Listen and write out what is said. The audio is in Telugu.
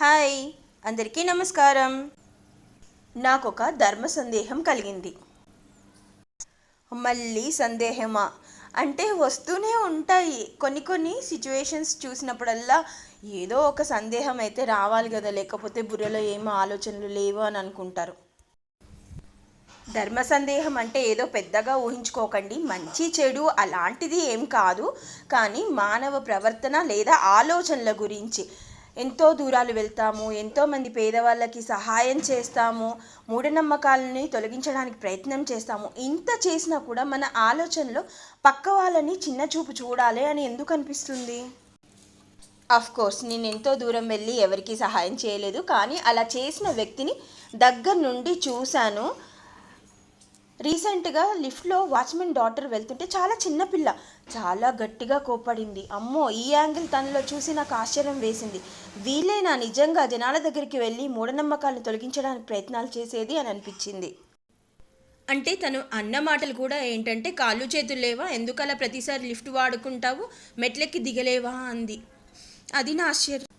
హాయ్ అందరికీ నమస్కారం. నాకు ఒక ధర్మ సందేహం కలిగింది. మళ్ళీ సందేహమా? అంటే వస్తూనే ఉంటాయి. కొన్ని కొన్ని సిచ్యువేషన్స్ చూసినప్పుడల్లా ఏదో ఒక సందేహం అయితే రావాలి కదా లేకపోతే బుర్రలో ఏమో ఆలోచనలు లేవు అని అనుకుంటారు. ధర్మ సందేహం అంటే ఏదో పెద్దగా ఊహించుకోకండి. మంచి చెడు అలాంటిది ఏం కాదు. కానీ మానవ ప్రవర్తన లేదా ఆలోచనల గురించి ఎంతో దూరాలు వెళ్తాము ఎంతోమంది పేదవాళ్ళకి సహాయం చేస్తాము మూఢనమ్మకాలని తొలగించడానికి ప్రయత్నం చేస్తాము. ఇంత చేసినా కూడా మన ఆలోచనలో పక్క వాళ్ళని చిన్న చూపు చూడాలి అని ఎందుకు అనిపిస్తుంది? అఫ్ కోర్స్ నేను ఎంతో దూరం వెళ్ళి ఎవరికీ సహాయం చేయలేదు. కానీ అలా చేసిన వ్యక్తిని దగ్గర నుండి చూశాను. రీసెంట్గా లిఫ్ట్లో వాచ్మెన్ డాటర్ వెళ్తుంటే చాలా చిన్న పిల్ల చాలా గట్టిగా కోపడింది అమ్మో ఈ యాంగిల్ తనలో చూసి నాకు ఆశ్చర్యం వేసింది. వీలైనా నిజంగా జనాల దగ్గరికి వెళ్ళి మూఢనమ్మకాలను తొలగించడానికి ప్రయత్నాలు చేసేది అని అనిపించింది. అంటే తను అన్న మాటలు కూడా ఏంటంటే కాళ్ళు చేతులు లేవా? ఎందుకలా ప్రతిసారి లిఫ్ట్ వాడుకుంటావు? మెట్లెక్కి దిగలేవా? అంది. అది నా ఆశ్చర్యం.